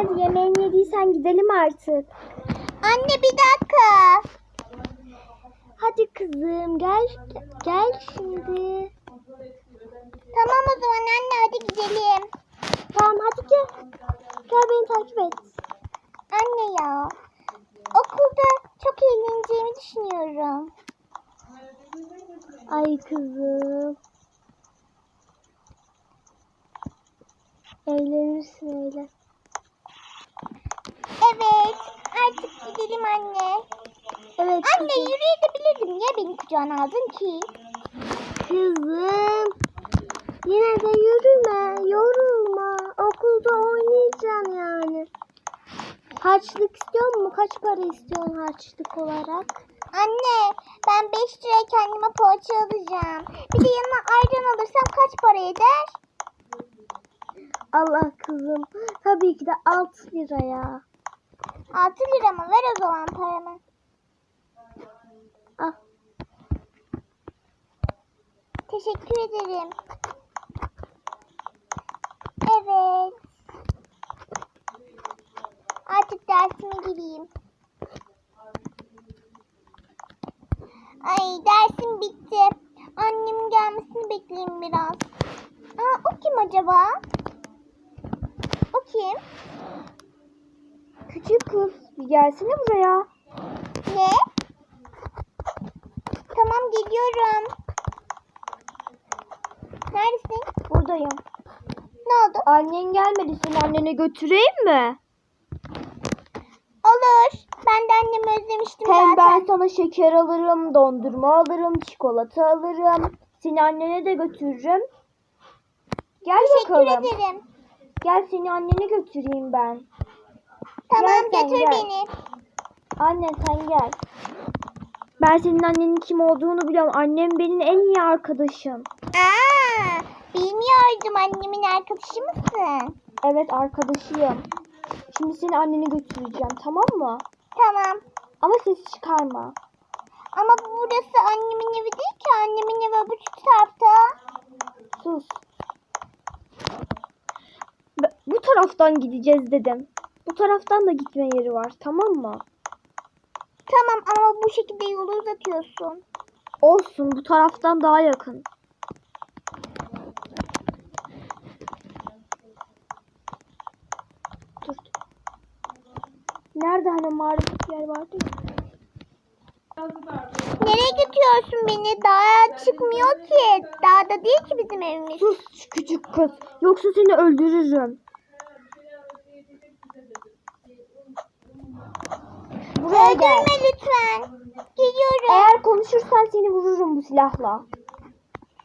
hadi yemeğini yediysen gidelim artık. Anne bir dakika. Hadi kızım gel gel şimdi. Tamam o zaman anne hadi gidelim. Tamam hadi gel. Gel beni takip et. Anne ya. Okulda çok eğleneceğimi düşünüyorum. Ay kızım. Eğlenirsin eğlen. Evet. Artık gidelim anne. Evet Anne kızım. yürüyebilirdim. Niye beni kucağına aldın ki? Kızım. Yine de yürüme, yorulma. Okulda oynayacaksın yani. Harçlık istiyor mu? Kaç para istiyorsun harçlık olarak? Anne ben 5 liraya kendime poğaça alacağım. Bir de yanına ayran alırsam kaç para eder? Allah kızım. Tabii ki de 6 liraya. 6 lira mı? Ver o zaman paramı. Al. Teşekkür ederim. Evet. Artık dersime gireyim. Ay dersim bitti. Annemin gelmesini bekleyeyim biraz. Aa, o kim acaba? O kim? Küçük kız bir gelsene buraya. Ne? Tamam geliyorum. Neredesin? Buradayım. Ne oldu? Annen gelmedi seni annene götüreyim mi? Olur. Ben de annemi özlemiştim Hem ben zaten. sana şeker alırım, dondurma alırım, çikolata alırım. Seni annene de götürürüm. Gel Teşekkür bakalım. ederim. Gel seni annene götüreyim ben. Tamam Gel götür gel. beni. Anne sen gel. Ben senin annenin kim olduğunu biliyorum. Annem benim en iyi arkadaşım. Aa, bilmiyordum annemin arkadaşı mısın? Evet arkadaşıyım. Şimdi seni annene götüreceğim tamam mı? Tamam. Ama ses çıkarma. Ama burası annemin evi değil ki. Annemin evi bu tarafta. Sus. Bu taraftan gideceğiz dedim. Bu taraftan da gitme yeri var tamam mı? Tamam ama bu şekilde yolu uzatıyorsun. Olsun bu taraftan daha yakın. Dur. Nerede hani marifet yer vardı ya? Nereye götürüyorsun beni? Dağa çıkmıyor ki. Dağda değil ki bizim evimiz. Sus küçük kız. Yoksa seni öldürürüm. Buraya gel. Öldürme lütfen. Geliyorum. Eğer konuşursan seni vururum bu silahla.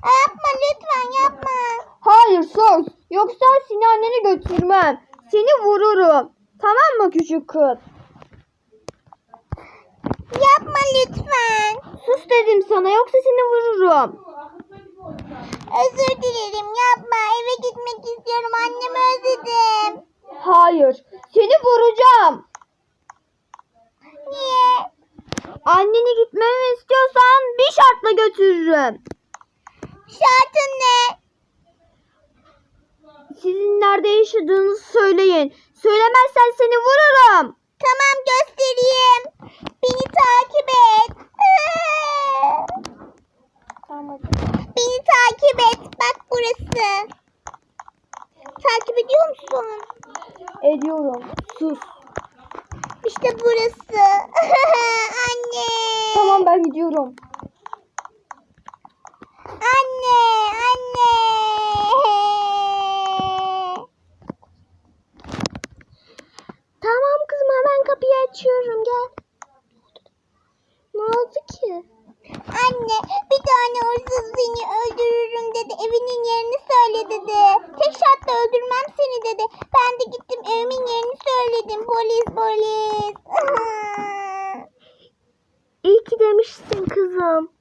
Yapma lütfen yapma. Hayır sus. Yoksa seni annene götürmem. Seni vururum. Tamam mı küçük kız? Yapma lütfen. Sus dedim sana yoksa seni vururum. Özür dilerim yapma. Eve gitmek istiyorum. Annemi özledim. Hayır. Seni vuracağım. Niye? Anneni gitmemi istiyorsan bir şartla götürürüm. Şartın ne? Sizin nerede yaşadığınızı söyleyin. Söylemezsen seni vururum. Tamam göstereyim. Beni takip et. Beni takip et. Bak burası. Takip ediyor musun? Ediyorum. Sus. İşte burası. Anne. Tamam ben gidiyorum. Anne, anne. Tamam kızım hemen kapıyı açıyorum gel. Ne oldu ki? Anne, tane hırsız seni öldürürüm dedi. Evinin yerini söyle dedi. Tek şartla öldürmem seni dedi. Ben de gittim evimin yerini söyledim. Polis, polis. İyi ki demişsin kızım.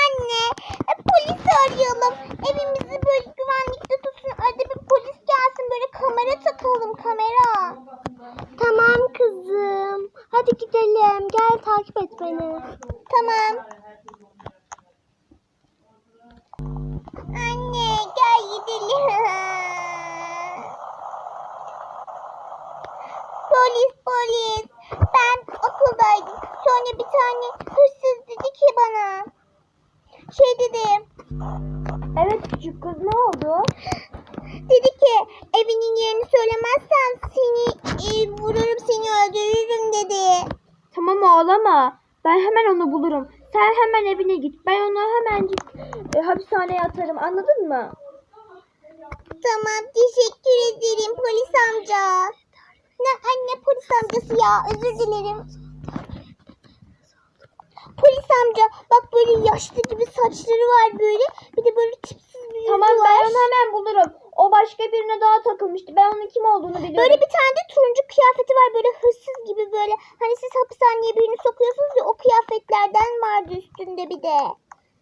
Anne, e, polisi arayalım. Evimizi böyle güvenlikte tutsun. Arada bir polis gelsin. Böyle kamera takalım, kamera. Tamam. Anne gel gidelim. Polis polis. Ben okuldaydım. Sonra bir tane hırsız dedi ki bana. Şey dedi. Evet küçük kız ne oldu? dedi ki evinin yerini söylemezsen seni e, vururum seni öldürürüm dedi. Tamam ağlama. Ben hemen onu bulurum. Sen hemen evine git. Ben onu hemencik e, hapishaneye atarım. Anladın mı? Tamam teşekkür ederim polis amca. Ne anne polis amcası ya özür dilerim. Polis amca bak böyle yaşlı gibi saçları var böyle. Bir de böyle tipsiz bir yüzü Tamam var. ben onu hemen bulurum. O başka birine daha takılmıştı. Ben onun kim olduğunu biliyorum. Böyle bir tane de turuncu kıyafeti var böyle hırsız gibi böyle. Hani siz hapishaneye birini sokuyorsunuz ya o kıyafetlerden vardı üstünde bir de.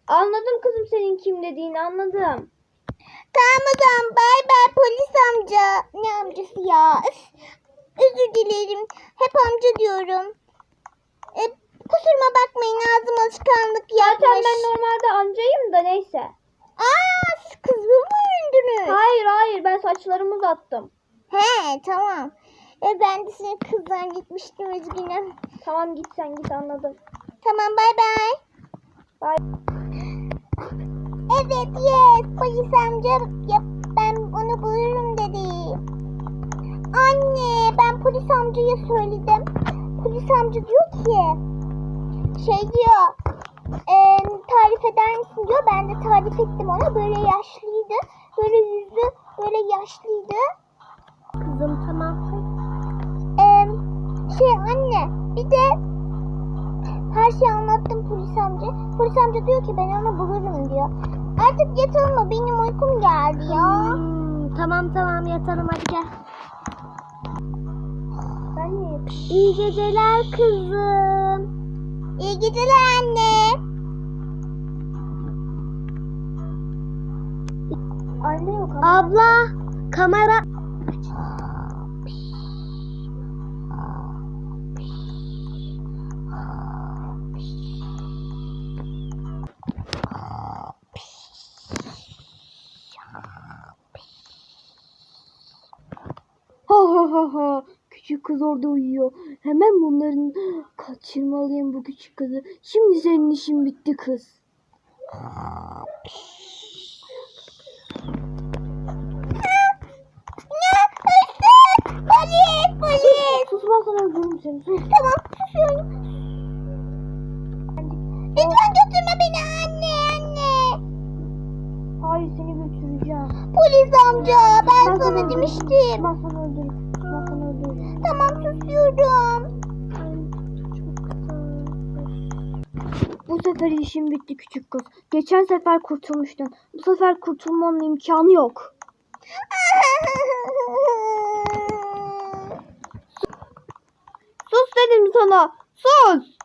Anladım kızım senin kim dediğini anladım. Tamam o zaman bay bay polis amca. Ne amcası ya? Üf, özür dilerim. Hep amca diyorum. E, kusuruma bakmayın ağzım alışkanlık yapmış. Zaten ben normalde amcayım da neyse. Aa siz kızı mı öldünüz? Hayır hayır ben saçlarımı uzattım. He tamam. E, ben de senin kızdan gitmiştim üzgünüm. Tamam git sen git anladım. Tamam bay bay. Bay. Evet yes polis amca ya, ben onu bulurum dedi. Anne ben polis amcaya söyledim. Polis amca diyor ki şey diyor e, tarif eder misin diyor. Ben de tarif ettim ona. Böyle yaşlıydı. Böyle yüzü böyle yaşlıydı. Kızım tamam. E, şey anne bir de her şeyi anlattım polis amca. Polis amca diyor ki ben onu bulurum diyor. Artık yatalım mı? Benim uykum geldi ya. Hmm, tamam tamam yatalım hadi gel. Ben? İyi geceler kızım. İyi geceler anne. Abla kamera. Ha ha. Küçük kız orada uyuyor. Hemen bunların kaçırmalıyım bu küçük kızı. Şimdi senin işin bitti kız. Polis! Polis! Sus ben sana öldürürüm seni. Sus. Tamam susuyorum. Lütfen götürme beni anne anne. Hayır seni götüreceğim. Polis amca ben, sana öldürürüm. demiştim. Ben sana öldürürüm. Ben sana öldürürüm. Tamam susuyorum. Bu sefer işin bitti küçük kız. Geçen sefer kurtulmuştun. Bu sefer kurtulmanın imkanı yok. Sus dedim sana. Sus.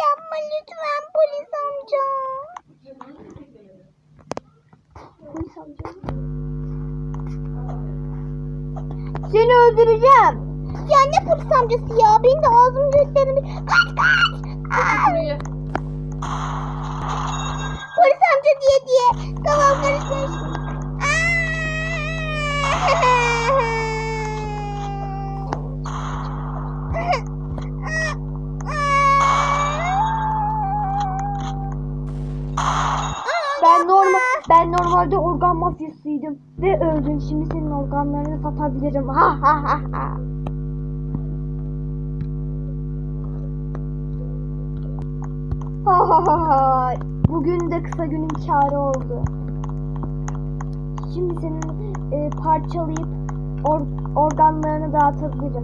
Yapma lütfen polis amca. Polis amca. Seni öldüreceğim. Ya ne polis amcası ya? Benim de ağzım yüzlerim. Kaç kaç. Aa! Polis amca diye diye. Tamam karışmış. Ben normal ben normalde organ mafyasıydım ve öldün. Şimdi senin organlarını satabilirim. Ha ha ha ha. Ha ha ha ha. Bugün de kısa günün kârı oldu. Şimdi senin e, parçalayıp or- organlarını dağıtabilirim.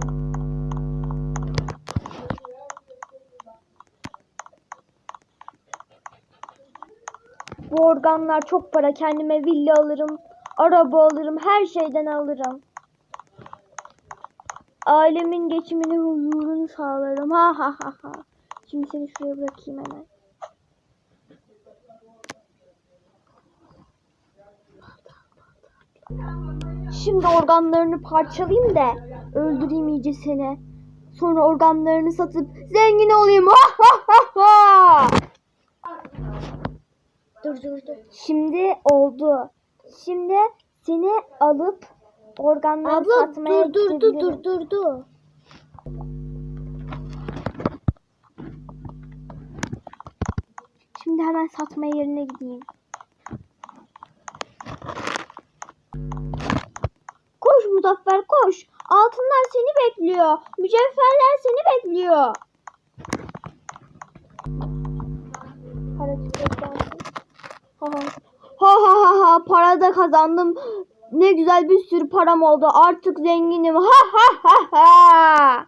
Bu organlar çok para. Kendime villa alırım, araba alırım, her şeyden alırım. Ailemin geçimini, huzurunu sağlarım. Ha ha ha ha. Şimdi seni şuraya bırakayım hemen. Şimdi organlarını parçalayayım da öldüreyim iyice seni. Sonra organlarını satıp zengin olayım. Ha ha ha ha. Dur dur dur. Şimdi oldu. Şimdi seni alıp organları Abla satmaya dur dur dur dur dur dur. Şimdi hemen satma yerine gideyim. Muzaffer koş. Altınlar seni bekliyor. Mücevherler seni bekliyor. Ha ha ha ha para da kazandım. Ne güzel bir sürü param oldu. Artık zenginim. Ha ha ha ha.